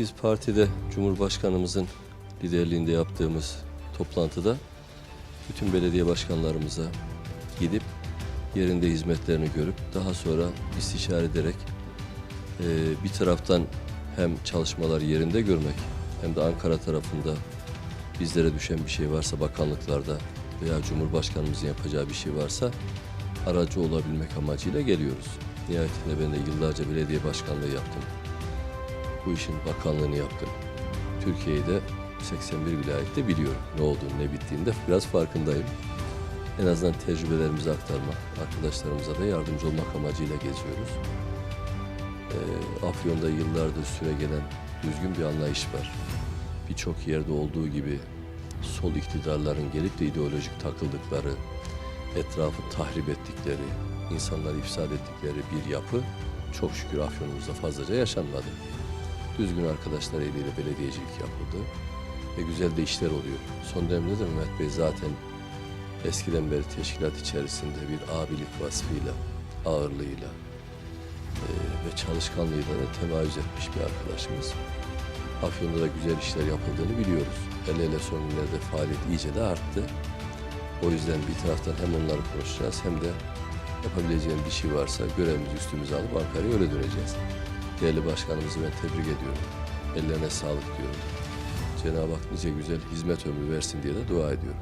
Biz partide Cumhurbaşkanımızın liderliğinde yaptığımız toplantıda bütün belediye başkanlarımıza gidip yerinde hizmetlerini görüp daha sonra istişare ederek eee, bir taraftan hem çalışmaları yerinde görmek hem de Ankara tarafında bizlere düşen bir şey varsa bakanlıklarda veya Cumhurbaşkanımızın yapacağı bir şey varsa aracı olabilmek amacıyla geliyoruz. Nihayetinde ben de yıllarca belediye başkanlığı yaptım. Bu işin bakanlığını yaptım. Türkiye'yi de 81 vilayette biliyorum. Ne olduğunu, ne bittiğini de biraz farkındayım. En azından tecrübelerimizi aktarmak, arkadaşlarımıza da yardımcı olmak amacıyla geziyoruz. Ee, Afyon'da yıllardır süre gelen düzgün bir anlayış var. Birçok yerde olduğu gibi sol iktidarların gelip de ideolojik takıldıkları, etrafı tahrip ettikleri, insanları ifsad ettikleri bir yapı çok şükür Afyon'umuzda fazlaca yaşanmadı. Düzgün arkadaşlar eliyle belediyecilik yapıldı ve güzel de işler oluyor. Son dönemde de Mehmet Bey zaten eskiden beri teşkilat içerisinde bir abilik vasfıyla, ağırlığıyla eee, ve çalışkanlığıyla da temayüz etmiş bir arkadaşımız. Afyon'da da güzel işler yapıldığını biliyoruz. Hele hele son günlerde faaliyet iyice de arttı. O yüzden bir taraftan hem onları konuşacağız hem de yapabileceğim bir şey varsa görevimizi üstümüze alıp Ankara'ya öyle döneceğiz. Değerli başkanımızı ben tebrik ediyorum. Ellerine sağlık diyorum. Cenab-ı Hak nice güzel hizmet ömrü versin diye de dua ediyorum.